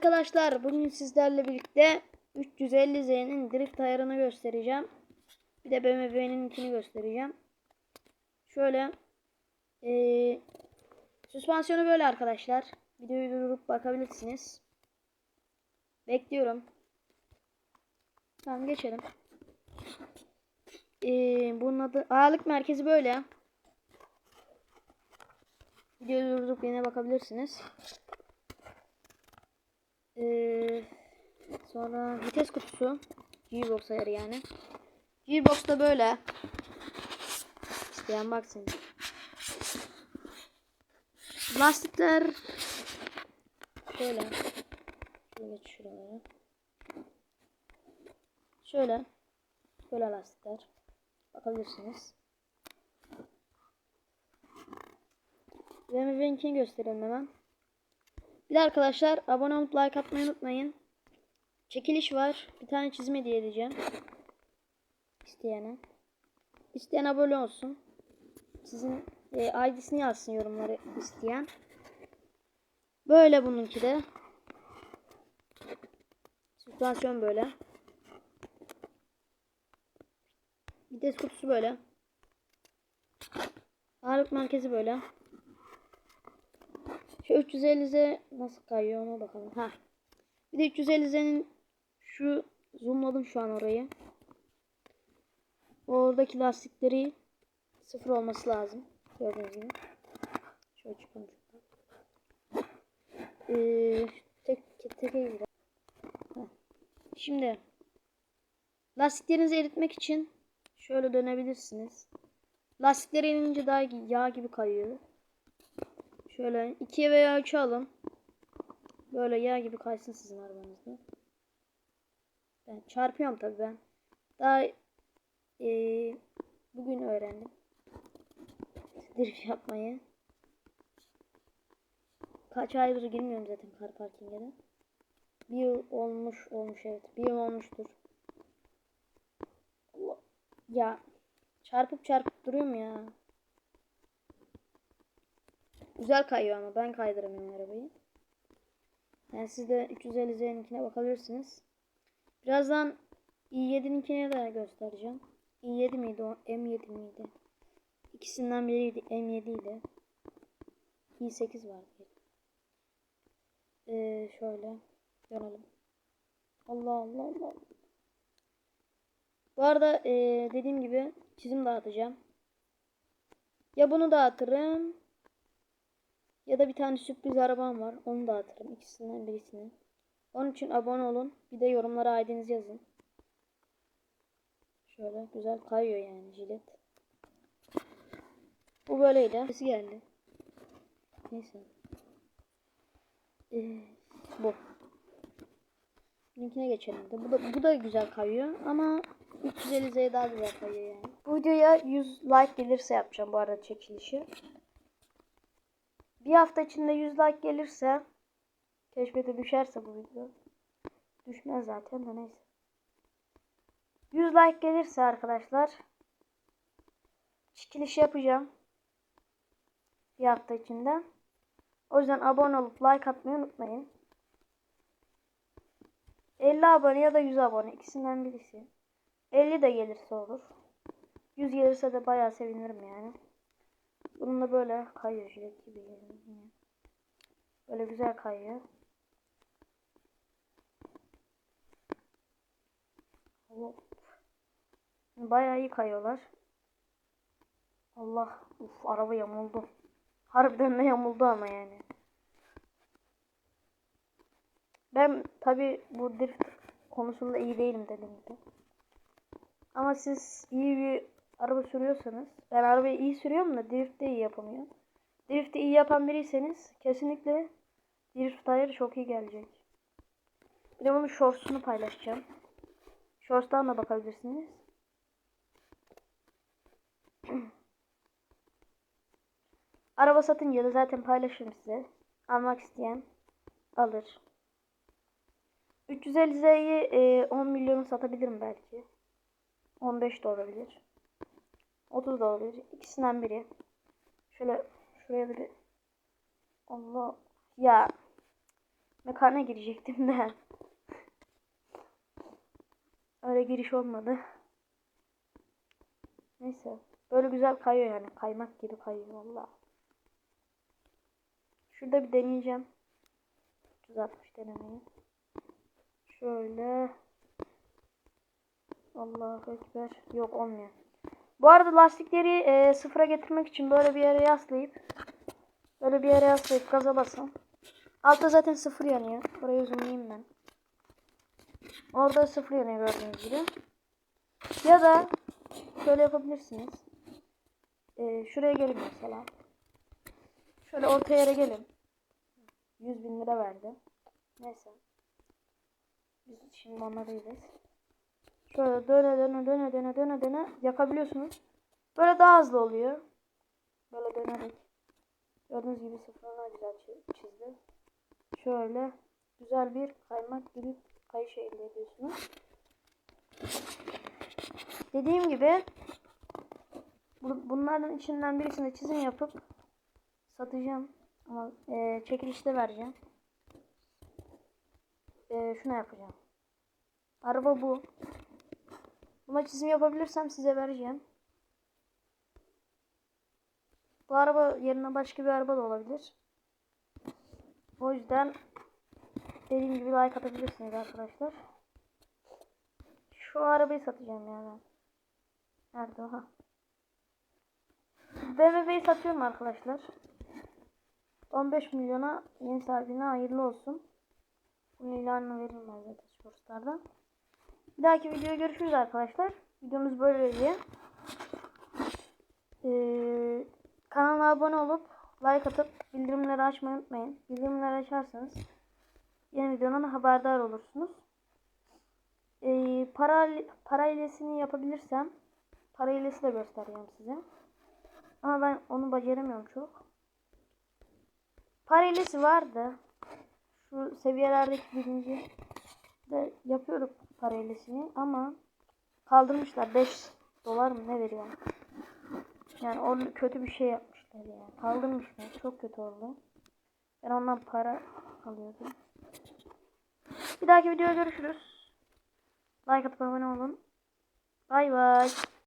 arkadaşlar bugün sizlerle birlikte 350Z'nin drift ayarını göstereceğim. Bir de BMW'nin ikini göstereceğim. Şöyle eee süspansiyonu böyle arkadaşlar. Videoyu durdurup bakabilirsiniz. Bekliyorum. Tamam geçelim. Eee bunun adı ağırlık merkezi böyle. Videoyu durdurup yine bakabilirsiniz. Ee, sonra vites kutusu. G-Box ayarı yani. G-Box da böyle. İsteyen baksın. Lastikler şöyle. Şöyle şuralara. Şöyle. Böyle lastikler. Bakabilirsiniz. BMW'ninkini gösterelim hemen. Bir de arkadaşlar abone olup like atmayı unutmayın. Çekiliş var. Bir tane çizim hediye edeceğim. İsteyene. İsteyen abone olsun. Sizin e, ID'sini yazsın yorumları isteyen. Böyle bununki de. Süspansiyon böyle. Vites kutusu böyle. Ağırlık merkezi böyle. Şu 350Z nasıl kayıyor ona bakalım. Ha. Bir de 350Z'nin şu zoomladım şu an orayı. Oradaki lastikleri sıfır olması lazım. Gördüğünüz gibi. Şöyle çıkalım. Ee, tek tek tek biraz. Heh. Şimdi lastiklerinizi eritmek için şöyle dönebilirsiniz. Lastikleri inince daha yağ gibi kayıyor. Şöyle 2'ye veya 3'e alın. Böyle yağ gibi kaysın sizin arabanızda. Ben çarpıyorum tabi ben. Daha ee, bugün öğrendim. Drift yapmayı. Kaç aydır girmiyorum zaten kar parking'e de. Bir yıl olmuş olmuş evet. Bir yıl olmuştur. Ya çarpıp çarpıp duruyorum ya. Güzel kayıyor ama ben kaydıramıyorum arabayı. Yani siz de 350Z'ninkine bakabilirsiniz. Birazdan i7'ninkine de göstereceğim. i7 miydi o? M7 miydi? İkisinden biriydi. M7 ile. i8 vardı. Ee, şöyle dönelim. Allah Allah Allah. Bu arada ee, dediğim gibi çizim dağıtacağım. Ya bunu dağıtırım ya da bir tane sürpriz arabam var. Onu da atarım. İkisinden birisini. Onun için abone olun. Bir de yorumlara ID'nizi yazın. Şöyle güzel kayıyor yani jilet. Bu böyleydi. Sesi geldi. Neyse. Ee, bu. Linkine geçelim de. Bu da, bu da güzel kayıyor ama 350Z'ye daha güzel kayıyor yani. Bu videoya 100 like gelirse yapacağım bu arada çekilişi. Bir hafta içinde 100 like gelirse keşfete düşerse bu video düşmez zaten de neyse. 100 like gelirse arkadaşlar çekiliş yapacağım. Bir hafta içinde. O yüzden abone olup like atmayı unutmayın. 50 abone ya da 100 abone ikisinden birisi. 50 de gelirse olur. 100 gelirse de bayağı sevinirim yani. Bununla böyle kayıyor jilet gibi. Böyle güzel kayıyor. Allah. Bayağı iyi kayıyorlar. Allah. Uf araba yamuldu. Harbiden de yamuldu ama yani. Ben tabi bu drift konusunda iyi değilim dedim gibi. Ama siz iyi bir araba sürüyorsanız ben arabayı iyi sürüyorum da drift de iyi yapamıyorum. Drift'i iyi yapan biriyseniz kesinlikle drift ayarı çok iyi gelecek. Bir de bunun shorts'unu paylaşacağım. Shorts'tan da bakabilirsiniz. Araba satınca da zaten paylaşırım size. Almak isteyen alır. 350Z'yi e, 10 milyonu satabilirim belki. 15 de olabilir. 30 da olabilir. İkisinden biri. Şöyle şuraya da bir Allah ya Mekana girecektim de. Öyle giriş olmadı. Neyse. Böyle güzel kayıyor yani. Kaymak gibi kayıyor valla. Şurada bir deneyeceğim. 360 denemeyi. Şöyle. Allahu Ekber. Yok olmuyor. Bu arada lastikleri e, sıfıra getirmek için böyle bir yere yaslayıp böyle bir yere yaslayıp gaza basın. Altta zaten sıfır yanıyor. Burayı zoomlayayım ben. Orada sıfır yanıyor gördüğünüz gibi. Ya da şöyle yapabilirsiniz. E, şuraya gelin mesela. Şöyle orta yere gelin. 100 bin lira verdi. Neyse. Biz şimdi onunla değiliz. Şöyle döne döne döne döne döne döne yakabiliyorsunuz. Böyle daha hızlı oluyor. Böyle dönerek. Gördüğünüz gibi sıfırına güzel çi- çizdi. Şöyle güzel bir kaymak gibi kayış elde ediyorsunuz. Dediğim gibi bu- bunlardan içinden birisini çizim yapıp satacağım. Ama e, çekilişte vereceğim. E, şuna yapacağım. Araba bu. Buna çizim yapabilirsem size vereceğim. Bu araba yerine başka bir araba da olabilir. O yüzden dediğim gibi like atabilirsiniz arkadaşlar. Şu arabayı satacağım ya ben. Nerede o? Ha. BMW'yi satıyorum arkadaşlar. 15 milyona yeni sahibine hayırlı olsun. Bunun ilanını veririm ben zaten Sportstar'da. Bir dahaki videoya görüşürüz arkadaşlar. Videomuz böyleydi. Ee, kanala abone olup like atıp bildirimleri açmayı unutmayın. Bildirimleri açarsanız yeni videodan haberdar olursunuz. Ee, para, para hilesini yapabilirsem para hilesi de göstereceğim size. Ama ben onu beceremiyorum çok. Para hilesi vardı. Şu seviyelerdeki birinci de yapıyorduk para hilesini ama kaldırmışlar 5 dolar mı ne veriyor? Yani o kötü bir şey yapmışlar ya. Kaldırmışlar. Çok kötü oldu. Ben ondan para alıyordum. Bir dahaki videoda görüşürüz. Like atıp abone olun. Bay bay.